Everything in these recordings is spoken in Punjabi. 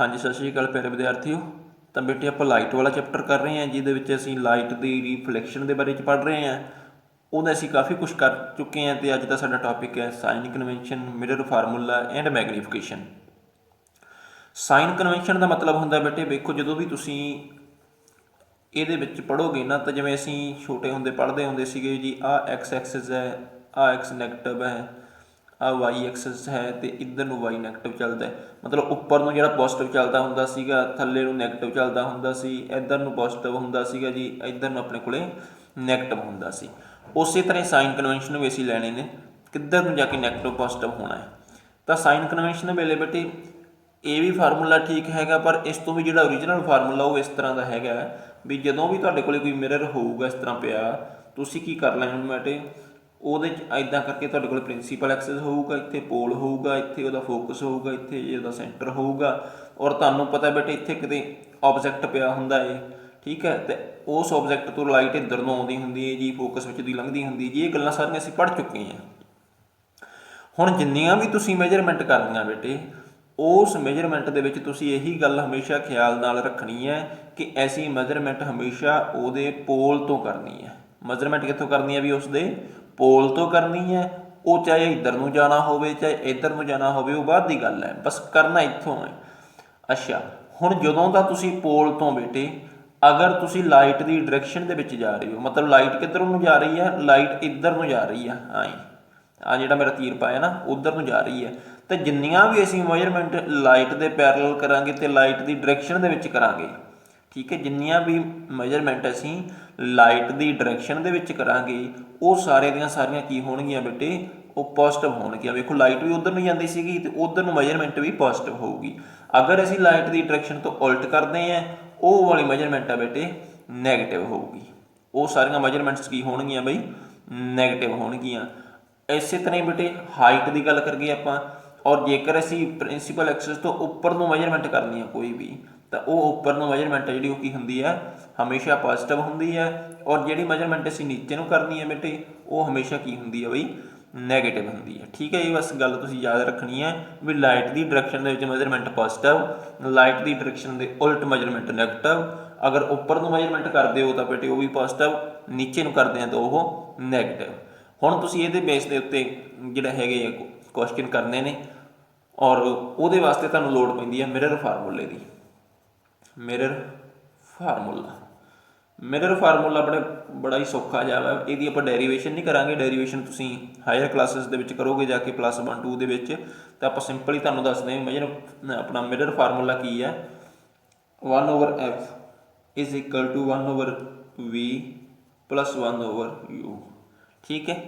ਹਾਂਜੀ, ਸਤਿ ਸ਼੍ਰੀ ਅਕਾਲ ਪਿਆਰੇ ਵਿਦਿਆਰਥੀਓ। ਤਾਂ ਬੇਟੇ, ਆਪਾਂ ਲਾਈਟ ਵਾਲਾ ਚੈਪਟਰ ਕਰ ਰਹੇ ਹਾਂ, ਜਿਹਦੇ ਵਿੱਚ ਅਸੀਂ ਲਾਈਟ ਦੀ ਰਿਫਲੈਕਸ਼ਨ ਦੇ ਬਾਰੇ ਚ ਪੜ੍ਹ ਰਹੇ ਹਾਂ। ਉਹਦਾ ਅਸੀਂ ਕਾਫੀ ਕੁਝ ਕਰ ਚੁੱਕੇ ਹਾਂ ਤੇ ਅੱਜ ਦਾ ਸਾਡਾ ਟੌਪਿਕ ਹੈ sign convention mirror formula and magnification sign convention ਦਾ ਮਤਲਬ ਹੁੰਦਾ ਬੇਟੇ, ਵੇਖੋ, ਜਦੋਂ ਵੀ ਤੁਸੀਂ ਇਹਦੇ ਵਿੱਚ ਪੜੋਗੇ ਨਾ, ਤਾਂ ਜਿਵੇਂ ਅਸੀਂ ਛੋਟੇ ਹੁੰਦੇ ਪੜ੍ਹਦੇ ਹੁੰਦੇ ਸੀਗੇ ਜੀ ਆ ਐਕਸ ਐਕਸਿਸ ਹੈ ਆ ਐਕਸ ਨੈਗੇਟਿਵ ਹੈ y ਐਕਸਿਸ ਹੈ ਤੇ ਇੱਧਰ ਨੂੰ y ਨੈਗੇਟਿਵ ਚੱਲਦਾ ਹੈ। ਮਤਲਬ ਉੱਪਰ ਨੂੰ ਜਿਹੜਾ ਪੋਜ਼ਿਟਿਵ ਚੱਲਦਾ ਹੁੰਦਾ ਸੀਗਾ, ਥੱਲੇ ਨੂੰ ਨੈਗੇਟਿਵ ਚੱਲਦਾ ਹੁੰਦਾ ਸੀ, ਇੱਧਰ ਨੂੰ ਪੋਜ਼ਿਟਿਵ ਹੁੰਦਾ ਸੀਗਾ ਜੀ, ਇੱਧਰ ਨੂੰ ਆਪਣੇ ਕੋਲੇ ਨੈਗੇਟਿਵ ਹੁੰਦਾ ਸੀ। ਉਸੇ ਤਰ੍ਹਾਂ ਸਾਈਨ ਕਨਵੈਨਸ਼ਨ ਵੀ ਅਸੀਂ ਲੈਣੇ ਨੇ, ਕਿੱਧਰ ਨੂੰ ਜਾ ਕੇ ਨੈਗੇਟਿਵ ਪੋਜ਼ਿਟਿਵ ਹੋਣਾ ਹੈ। ਤਾਂ ਸਾਈਨ ਕਨਵੈਨਸ਼ਨ ਵੇਲੇ ਬੇਟੇ, ਇਹ ਵੀ ਫਾਰਮੂਲਾ ਠੀਕ ਹੈਗਾ, ਪਰ ਇਸ ਤੋਂ ਵੀ ਜਿਹੜਾ ਓਰੀਜਨਲ ਫਾਰਮੂਲਾ ਉਹ ਇਸ ਤਰ੍ਹਾਂ ਦਾ ਹੈਗਾ ਵੀ ਜਦੋਂ ਵੀ ਤੁਹਾਡੇ ਕੋਲੇ ਕੋਈ ਮਿਰਰ ਹੋਊਗਾ ਇਸ ਤਰ੍ਹਾਂ ਪਿਆ, ਤੁਸੀਂ ਕੀ ਕਰ ਲੈਣਾ ਬੇਟੇ? ਉਹਦੇ ਚ ਐਦਾਂ ਕਰਕੇ ਤੁਹਾਡੇ ਕੋਲ ਪ੍ਰਿੰਸੀਪਲ ਐਕਸਿਸ ਹੋਊਗਾ, ਇੱਥੇ ਪੋਲ ਹੋਊਗਾ, ਇੱਥੇ ਉਹਦਾ ਫੋਕਸ ਹੋਊਗਾ, ਇੱਥੇ ਇਹਦਾ ਸੈਂਟਰ ਹੋਊਗਾ ਔਰ ਤੁਹਾਨੂੰ ਪਤਾ ਬੇਟੇ ਇੱਥੇ ਕਿਤੇ ਆਬਜੈਕਟ ਪਿਆ ਹੁੰਦਾ ਏ, ਠੀਕ ਹੈ? ਤੇ ਉਸ ਆਬਜੈਕਟ ਤੋਂ ਲਾਈਟ ਇੱਧਰ ਨੂੰ ਆਉਂਦੀ ਹੁੰਦੀ ਹੈ ਜੀ ਫੋਕਸ ਵਿੱਚ ਦੀ ਲੰਘਦੀ ਹੁੰਦੀ ਜੀ, ਇਹ ਗੱਲਾਂ ਸਾਰੀਆਂ ਅਸੀਂ ਪੜ੍ਹ ਚੁੱਕੇ ਹਾਂ। ਹੁਣ ਜਿੰਨੀਆਂ ਵੀ ਤੁਸੀਂ ਮੈਜਰਮੈਂਟ ਕਰਨੀਆਂ ਬੇਟੇ, ਉਸ ਮੈਜਰਮੈਂਟ ਦੇ ਵਿੱਚ ਤੁਸੀਂ ਇਹੀ ਗੱਲ ਹਮੇਸ਼ਾ ਖਿਆਲ ਨਾਲ ਰੱਖਣੀ ਹੈ ਕਿ ਐਸੀ ਮੈਜਰਮੈਂਟ ਹਮੇਸ਼ਾ ਉਹਦੇ ਪੋਲ ਤੋਂ ਕਰਨੀ ਹੈ। ਮੈਜਰਮੈਂਟ ਕਿੱਥੋਂ ਕਰਨੀ ਹੈ ਵੀ ਉਸ ਦੇ ਪੋਲ ਤੋਂ ਕਰਨੀ ਹੈ, ਉਹ ਚਾਹੇ ਇੱਧਰ ਨੂੰ ਜਾਣਾ ਹੋਵੇ, ਚਾਹੇ ਇੱਧਰ ਨੂੰ ਜਾਣਾ ਹੋਵੇ, ਉਹ ਬਾਅਦ ਦੀ ਗੱਲ ਹੈ, ਬਸ ਕਰਨਾ ਇੱਥੋਂ ਹੈ। ਅੱਛਾ, ਹੁਣ ਜਦੋਂ ਦਾ ਤੁਸੀਂ ਪੋਲ ਤੋਂ ਬੇਟੇ, ਅਗਰ ਤੁਸੀਂ ਲਾਈਟ ਦੀ ਡਾਇਰੈਕਸ਼ਨ ਦੇ ਵਿੱਚ ਜਾ ਰਹੇ ਹੋ, ਮਤਲਬ ਲਾਈਟ ਕਿੱਧਰ ਨੂੰ ਜਾ ਰਹੀ ਹੈ, ਲਾਈਟ ਇੱਧਰ ਨੂੰ ਜਾ ਰਹੀ ਹੈ ਹਾਂ ਆ ਜਿਹੜਾ ਮੇਰਾ ਤੀਰ ਪਾਇਆ ਨਾ, ਉਧਰ ਨੂੰ ਜਾ ਰਹੀ ਹੈ। ਤੇ ਜਿੰਨੀਆਂ ਵੀ ਅਸੀਂ ਮੈਜਰਮੈਂਟ ਲਾਈਟ ਦੇ ਪੈਰਲਲ ਕਰਾਂਗੇ ਤੇ ਲਾਈਟ ਦੀ ਡਾਇਰੈਕਸ਼ਨ ਦੇ ਵਿੱਚ ਕਰਾਂਗੇ, ਠੀਕ ਹੈ, ਜਿੰਨੀਆਂ ਵੀ ਮੈਜਰਮੈਂਟ ਅਸੀਂ ਲਾਈਟ ਦੀ ਡਾਇਰੈਕਸ਼ਨ ਦੇ ਵਿੱਚ ਕਰਾਂਗੇ, ਉਹ ਸਾਰੇ ਦੀਆਂ ਸਾਰੀਆਂ ਕੀ ਹੋਣਗੀਆਂ ਬੇਟੇ? ਉਹ ਪੋਜ਼ਿਟਿਵ ਹੋਣਗੀਆਂ। ਵੇਖੋ, ਲਾਈਟ ਵੀ ਉਧਰ ਨੂੰ ਜਾਂਦੀ ਸੀਗੀ ਤੇ ਉਧਰ ਨੂੰ ਮੈਜਰਮੈਂਟ ਵੀ ਪੋਜ਼ਿਟਿਵ ਹੋਊਗੀ। ਅਗਰ ਅਸੀਂ ਲਾਈਟ ਦੀ ਡਾਇਰੈਕਸ਼ਨ ਤੋਂ ਉਲਟ ਕਰਦੇ ਆਂ ਉਹ ਵਾਲੀ ਮੈਜਰਮੈਂਟ ਆ ਬੇਟੇ 네ਗੇਟਿਵ ਹੋਊਗੀ। ਉਹ ਸਾਰੀਆਂ ਮੈਜਰਮੈਂਟਸ ਕੀ ਹੋਣਗੀਆਂ ਬਈ? 네ਗੇਟਿਵ ਹੋਣਗੀਆਂ। ਇਸੇ ਤਰ੍ਹਾਂ ਹੀ ਬੇਟੇ ਹਾਈਟ ਦੀ ਗੱਲ ਕਰੀਏ ਆਪਾਂ, ਔਰ ਜੇਕਰ ਅਸੀਂ ਪ੍ਰਿੰਸੀਪਲ ਐਕਸਿਸ ਤੋਂ ਉੱਪਰ ਨੂੰ ਮੈਜਰਮੈਂਟ ਕਰਨੀ ਹੈ ਕੋਈ ਵੀ ਤਾਂ ਉਹ ਉੱਪਰ ਨੂੰ ਮੈਜਰਮੈਂਟ ਜਿਹੜੀ ਉਹ ਕੀ ਹੁੰਦੀ ਹੈ ਹਮੇਸ਼ਾ ਪੋਜ਼ਿਟਿਵ ਹੁੰਦੀ ਹੈ ਔਰ ਜਿਹੜੀ ਮੈਜਰਮੈਂਟ ਅਸੀਂ ਨੀਚੇ ਨੂੰ ਕਰਨੀ ਹੈ ਬੇਟੇ ਉਹ ਹਮੇਸ਼ਾ ਕੀ ਹੁੰਦੀ ਹੈ ਬਈ? ਨੈਗੇਟਿਵ ਹੁੰਦੀ ਹੈ ਠੀਕ ਹੈ ਇਹ ਬਸ ਗੱਲ ਤੁਸੀਂ ਯਾਦ ਰੱਖਣੀ ਹੈ ਵੀ ਲਾਈਟ ਦੀ ਡਾਇਰੈਕਸ਼ਨ ਦੇ ਵਿੱਚ ਮੈਜਰਮੈਂਟ ਪੋਜ਼ਿਟਿਵ ਲਾਈਟ ਦੀ ਡਾਇਰੈਕਸ਼ਨ ਦੇ ਉਲਟ ਮੈਜਰਮੈਂਟ 네ਗੇਟਿਵ ਅਗਰ ਉੱਪਰ ਨੂੰ ਮੈਜਰਮੈਂਟ ਕਰਦੇ ਹੋ ਤਾਂ ਬੇਟੇ ਉਹ ਵੀ ਪੋਜ਼ਿਟਿਵ ਨੀਚੇ ਨੂੰ ਕਰਦੇ ਆ ਤਾਂ ਉਹ ਨੈਗੇਟਿਵ ਹੁਣ ਤੁਸੀਂ ਇਹਦੇ ਬੇਸ ਦੇ ਉੱਤੇ ਜਿਹੜਾ ਹੈਗੇ ਆ ਕੁਐਸਚਨ ਕਰਨੇ ਨੇ। ਔਰ ਉਹਦੇ ਵਾਸਤੇ ਤੁਹਾਨੂੰ ਲੋੜ ਪੈਂਦੀ ਹੈ ਮਿਰਰ ਫਾਰਮੂਲੇ ਦੀ। ਮਿਰਰ ਫਾਰਮੂਲਾ ਮਿਰਰ ਫਾਰਮੂਲਾ ਆਪਣੇ ਬੜਾ ਹੀ ਸੌਖਾ ਜਿਹਾ ਇਹਦੀ ਆਪਾਂ ਡੈਰੀਵੇਸ਼ਨ ਨਹੀਂ ਕਰਾਂਗੇ। ਡੈਰੀਵੇਸ਼ਨ ਤੁਸੀਂ ਹਾਇਰ ਕਲਾਸਿਸ ਦੇ ਵਿੱਚ ਕਰੋਗੇ ਜਾ ਕੇ ਪਲੱਸ 1 2 ਦੇ ਵਿੱਚ। ਤਾਂ ਆਪਾਂ ਸਿੰਪਲੀ ਤੁਹਾਨੂੰ ਦੱਸਦੇ ਹਾਂ ਮੇਜਰ ਆਪਣਾ ਮਿਰਰ ਫਾਰਮੂਲਾ ਕੀ ਹੈ। 1 over f is equal to 1 over v plus 1 over u ਠੀਕ ਹੈ?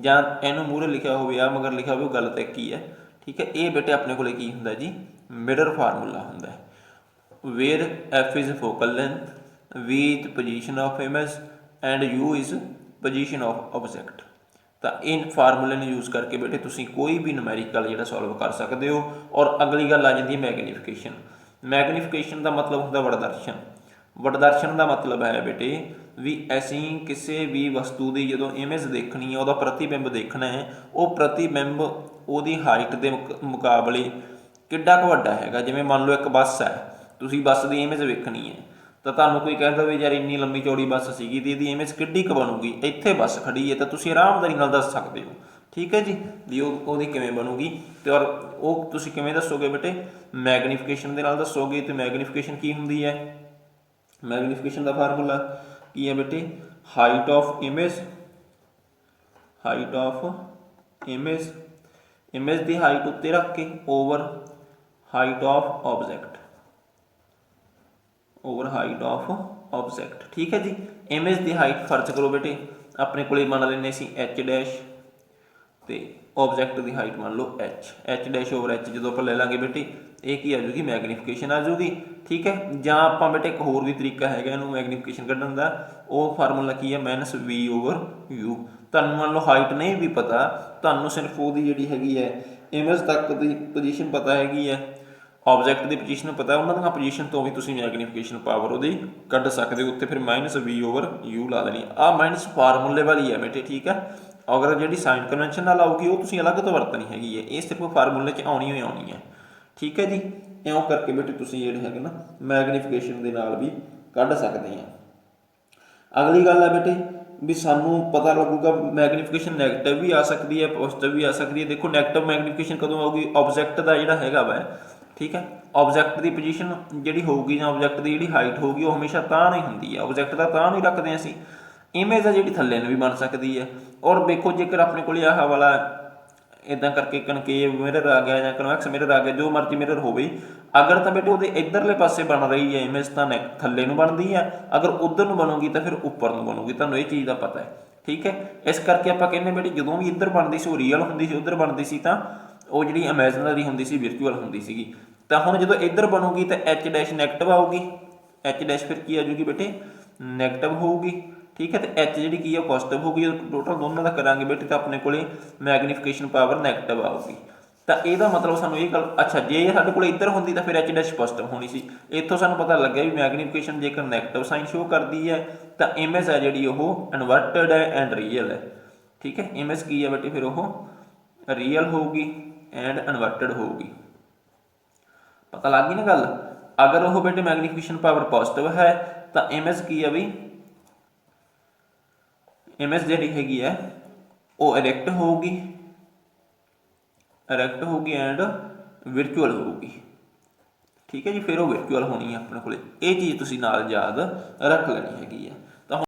ਜਾਂ ਇਹਨੂੰ ਮੂਰੇ ਲਿਖਿਆ ਹੋਵੇ ਆ ਮਗਰ ਲਿਖਿਆ ਹੋਵੇ, ਉਹ ਗਲਤ ਤੇ ਕੀ ਹੈ ਠੀਕ ਹੈ? ਇਹ ਬੇਟੇ ਆਪਣੇ ਕੋਲੇ ਕੀ ਹੁੰਦਾ ਜੀ? ਮਿਰਰ ਫਾਰਮੂਲਾ ਹੁੰਦਾ ਹੈ। Where f is focal length, v is position of image, and u is position of object. ਤਾਂ ਇਹ ਫਾਰਮੂਲੇ ਨੂੰ ਯੂਜ਼ ਕਰਕੇ ਬੇਟੇ ਤੁਸੀਂ ਕੋਈ ਵੀ ਨੂਮੈਰੀਕਲ ਜਿਹੜਾ ਸੋਲਵ ਕਰ ਸਕਦੇ ਹੋ, ਔਰ ਅਗਲੀ ਗੱਲ ਆ ਜਾਂਦੀ ਹੈ ਮੈਗਨੀਫਿਕੇਸ਼ਨ ਮੈਗਨੀਫਿਕੇਸ਼ਨ ਦਾ ਮਤਲਬ ਹੁੰਦਾ ਵਡਦਰਸ਼ਨ ਵਡਦਰਸ਼ਨ ਦਾ ਮਤਲਬ ਹੈ ਬੇਟੇ ਵੀ ਅਸੀਂ ਕਿਸੇ ਵੀ ਵਸਤੂ ਦੀ ਜਦੋਂ ਇਮੇਜ ਦੇਖਣੀ ਹੈ, ਉਹਦਾ ਪ੍ਰਤੀਬਿੰਬ ਦੇਖਣਾ ਹੈ, ਉਹ ਪ੍ਰਤੀਬਿੰਬ ਉਹਦੀ ਹਾਈਟ ਦੇ ਮੁਕ- ਮੁਕਾਬਲੇ ਕਿੱਡਾ ਕੁ ਵੱਡਾ ਹੈਗਾ। ਜਿਵੇਂ ਮੰਨ ਲਓ ਇੱਕ ਬੱਸ ਹੈ ਤੁਸੀਂ ਬੱਸ ਦੀ ਇਮੇਜ ਵੇਖਣੀ ਹੈ। ਤਾਂ ਤੁਹਾਨੂੰ ਕੋਈ ਕਹਿ ਵੀ ਯਾਰ ਇੰਨੀ ਲੰਮੀ ਚੌੜੀ ਬੱਸ ਸੀਗੀ ਤੇ ਇਹਦੀ ਇਮੇਜ ਕਿੱਡੀ ਕੁ ਬਣੂਗੀ? ਇੱਥੇ ਬੱਸ ਖੜੀ ਹੈ ਤਾਂ ਤੁਸੀਂ ਆਰਾਮਦਾਰੀ ਨਾਲ ਦੱਸ ਸਕਦੇ ਹੋ। ਠੀਕ ਹੈ ਜੀ? ਵੀ ਉਹ ਉਹਦੀ ਕਿਵੇਂ ਬਣੂਗੀ? ਤੇ ਔਰ ਉਹ ਤੁਸੀਂ ਕਿਵੇਂ ਦੱਸੋਗੇ ਬੇਟੇ? ਮੈਗਨੀਫਿਕੇਸ਼ਨ ਦੇ ਨਾਲ ਦੱਸੋਗੇ ਤੇ ਮੈਗਨੀਫਿਕੇਸ਼ਨ ਕੀ ਹੁੰਦੀ ਹੈ? ਮੈਗਨੀਫਿਕੇਸ਼ਨ ਦਾ ਫਾਰਮੂਲਾ ਕੀ ਹੈ ਬੇਟੇ? Height of image height of image image the height ਉੱਤੇ ਰੱਖ ਕੇ over height of object over height of object ਠੀਕ ਹੈ ਜੀ? ਇਮੇਜ ਦੀ ਹਾਈਟ ਫਰਜ਼ ਕਰੋ ਬੇਟੇ। ਆਪਣੇ ਕੋਲੇ ਮੰਨ ਲੈਨੇ ਸੀ h ਡੈਸ਼ ਤੇ ਆਬਜੈਕਟ ਦੀ ਹਾਈਟ ਮੰਨ ਲਓ h h dash over h ਜਦੋਂ ਆਪਾਂ ਲੈ ਲਾਂਗੇ ਬੇਟੇ, ਇਹ ਕੀ ਆ ਜੂਗੀ? ਮੈਗਨੀਫਿਕੇਸ਼ਨ ਆ ਜੂਗੀ। ਠੀਕ ਹੈ? ਜਾਂ ਆਪਾਂ ਬੇਟੇ ਇੱਕ ਹੋਰ ਵੀ ਤਰੀਕਾ ਹੈਗਾ ਇਹਨੂੰ ਮੈਗਨੀਫਿਕੇਸ਼ਨ ਕੱਢਣ ਦਾ। ਉਹ ਫਾਰਮੂਲਾ ਕੀ ਹੈ ਮਾਈਨਸ -v ਓਵਰ u ਤੁਹਾਨੂੰ ਮੰਨ ਲਓ ਹਾਈਟ ਨਹੀਂ ਵੀ ਪਤਾ, ਤੁਹਾਨੂੰ ਸਿਰਫ ਉਹਦੀ ਜਿਹੜੀ ਹੈਗੀ ਹੈ ਇਮੇਜ ਤੱਕ ਦੀ ਪੋਜੀਸ਼ਨ ਪਤਾ ਹੈਗੀ ਹੈ। ਆਬਜੈਕਟ ਦੀ ਪੋਜੀਸ਼ਨ ਪਤਾ, ਉਹਨਾਂ ਦੀਆਂ ਪੋਜੀਸ਼ਨ ਤੋਂ ਵੀ ਤੁਸੀਂ ਮੈਗਨੀਫਿਕੇਸ਼ਨ ਪਾਵਰ ਉਹਦੀ ਕੱਢ ਸਕਦੇ ਹੋ। ਉੱਤੇ ਫਿਰ -v ਓਵਰ u ਲਾ ਦੇਣੀ। ਆ ਮਾਈਨਸ ਫਾਰਮੂਲੇ ਵਾਲੀ ਹੈ ਬੇਟੇ, ਠੀਕ ਹੈ? ਅਗਰ ਜਿਹੜੀ ਸਾਈਨ ਕਨਵੈਨਸ਼ਨ ਨਾਲ ਆਊਗੀ, ਉਹ ਤੁਸੀਂ ਅਲੱਗ ਤੋਂ ਵਰਤਣੀ ਹੈਗੀ ਹੈ। ਇਹ ਸਿਰਫ ਫਾਰਮੂਲੇ 'ਚ ਆਉਣੀ ਹੋਈ ਆਉਣੀ ਹੈ। ਠੀਕ ਹੈ ਜੀ? ਇਉਂ ਕਰਕੇ ਬੇਟੇ ਤੁਸੀਂ ਜਿਹੜੇ ਹੈਗੇ ਨਾ ਮੈਗਨੀਫਿਕੇਸ਼ਨ ਦੇ ਨਾਲ ਵੀ ਕੱਢ ਸਕਦੇ ਆ। ਅਗਲੀ ਗੱਲ ਹੈ ਬੇਟੇ, ਵੀ ਸਾਨੂੰ ਪਤਾ ਲੱਗੂਗਾ ਮੈਗਨੀਫਿਕੇਸ਼ਨ 네ਗੇਟਿਵ ਵੀ ਆ ਸਕਦੀ ਹੈ ਪੋਜ਼ਿਟਿਵ ਵੀ ਆ ਸਕਦੀ ਹੈ। ਦੇਖੋ 네ਗੇਟਿਵ ਮੈਗਨੀਫਿਕੇਸ਼ਨ ਕਦੋਂ ਆਊਗੀ? ਆਬਜੈਕਟ ਦਾ ਜਿਹੜਾ ਹੈਗਾ ਵਾ ਠੀਕ ਹੈ? ਆਬਜੈਕਟ ਦੀ ਪੋਜੀਸ਼ਨ ਜਿਹੜੀ ਹੋਊਗੀ ਜਾਂ ਆਬਜੈਕਟ ਦੀ ਜਿਹੜੀ ਹਾਈਟ ਹੋਊਗੀ ਉਹ ਹਮੇਸ਼ਾ ਤਾਂ ਨਹੀਂ ਹੁੰਦੀ ਹੈ। ਆਬਜੈਕਟ ਦਾ ਤਾਂ ਨਹੀਂ ਰੱਖਦੇ ਹਾਂ ਅਸੀਂ। ਇਮੇਜ ਆ ਜਿਹੜੀ ਥੱਲੇ ਨੂੰ ਵੀ ਬਣ ਸਕਦੀ ਹੈ। ਔਰ ਦੇਖੋ, ਜੇਕਰ ਆਪਣੇ ਕੋਲ ਆਹ ਵਾਲਾ ਇਦਾਂ ਕਰਕੇ ਕਨਕੇਵ ਮਿਰਰ ਆ ਗਿਆ ਜਾਂ ਕਨਵੈਕਸ ਮਿਰਰ ਆ ਗਿਆ, ਜੋ ਮਰਜ਼ੀ ਮਿਰਰ ਹੋਵੇ, ਅਗਰ ਤਾਂ ਬੇਟੇ ਉਹਦੇ ਇਧਰਲੇ ਪਾਸੇ ਬਣ ਰਹੀ ਹੈ ਇਮੇਜ ਤਾਂ ਨੈਕ ਥੱਲੇ ਨੂੰ ਬਣਦੀ ਹੈ। ਅਗਰ ਉਧਰ ਨੂੰ ਬਣੂਗੀ ਤਾਂ ਫਿਰ ਉੱਪਰ ਨੂੰ ਬਣੂਗੀ। ਤੁਹਾਨੂੰ ਇਹ ਚੀਜ਼ ਦਾ ਪਤਾ ਹੈ। ਠੀਕ ਹੈ? ਇਸ ਕਰਕੇ ਆਪਾਂ ਕਹਿੰਦੇ ਬੇਟੇ, ਜਦੋਂ ਵੀ ਇੱਧਰ ਬਣਦੀ ਸੀ, ਉਹ ਰੀਅਲ ਹੁੰਦੀ ਸੀ, ਉਧਰ ਬਣਦੀ ਸੀ, ਤਾਂ ਉਹ ਜਿਹੜੀ ਇਮੇਜਿਨਰੀ ਹੁੰਦੀ ਸੀ ਵਿਰਚੁਅਲ ਹੁੰਦੀ ਸੀਗੀ। ਤਾਂ ਹੁਣ ਜਦੋਂ ਇੱਧਰ ਬਣੂਗੀ, ਤਾਂ h ਡੈਸ਼ ਨੈਗੇਟਿਵ ਆਊਗੀ। H ਡੈਸ਼ ਫਿਰ ਕੀ ਆ ਜੂਗੀ ਬੇਟੇ? ਨੈਗੇਟਿਵ ਹੋਊਗੀ। ਠੀਕ ਹੈ, ਤੇ h ਜਿਹੜੀ ਕੀ ਆ ਪੋਜ਼ਿਟਿਵ ਹੋਊਗੀ। ਜਦੋਂ ਟੋਟਲ ਦੋਨਾਂ ਦਾ ਕਰਾਂਗੇ ਬੇਟੇ, ਤਾਂ ਆਪਣੇ ਕੋਲੇ ਮੈਗਨੀਫਿਕੇਸ਼ਨ ਪਾਵਰ ਨੈਗੇਟਿਵ ਆਊਗੀ। ਤਾਂ ਇਹਦਾ ਮਤਲਬ ਸਾਨੂੰ ਇਹ ਗੱਲ ਅੱਛਾ, ਜੇ ਇਹ ਸਾਡੇ ਕੋਲ ਇੱਧਰ ਹੁੰਦੀ, ਤਾਂ ਫਿਰ h ਡੈਸ਼ ਪੋਜ਼ਿਟਿਵ ਹੋਣੀ ਸੀ। ਇੱਥੋਂ ਸਾਨੂੰ ਪਤਾ ਲੱਗਿਆ ਵੀ ਮੈਗਨੀਫਿਕੇਸ਼ਨ ਜੇਕਰ ਨੈਗੇਟਿਵ ਸਾਈਨ ਸ਼ੋ ਕਰਦੀ ਹੈ, ਤਾਂ ਇਮੇਜ ਹੈ ਜਿਹੜੀ ਉਹ ਇਨਵਰਟਡ ਹੈ ਐਂਡ ਰੀਅਲ ਹੈ। ਠੀਕ ਹੈ ਇਮੇਜ ਕੀ ਹੈ ਬੇਟੇ ਫਿਰ ਉਹ? ਰੀਅਲ ਹੋਊਗੀ ਐਂਡ ਇਨਵਰਟਡ ਹੋਊਗੀ। ਪਤਾ ਲੱਗ ਗਈ ਨਾ ਗੱਲ? ਅਗਰ ਉਹ ਬੇਟੇ ਮੈਗਨੀਫਿਕੇਸ਼ਨ ਪਾਵਰ ਪੋਜ਼ਿਟਿਵ ਹੈ, ਤਾਂ ਇਮੇਜ ਕੀ ਆ ਵੀ? ਇਮੇਜ ਜਿਹੜੀ ਹੈਗੀ ਹੈ, ਉਹ ਇਰੈਕਟ ਹੋਊਗੀ। ਇਰੈਕਟ ਹੋਊਗੀ ਐਂਡ ਵਿਰਚੁਅਲ ਹੋਊਗੀ। ਠੀਕ ਹੈ ਜੀ, ਫਿਰ ਉਹ ਵਿਰਚੁਅਲ ਹੋਣੀ ਹੈ ਆਪਣੇ ਕੋਲੇ। ਇਹ ਚੀਜ਼ ਤੁਸੀਂ ਨਾਲ ਯਾਦ ਰੱਖ ਲੈਣੀ ਹੈਗੀ ਹੈ।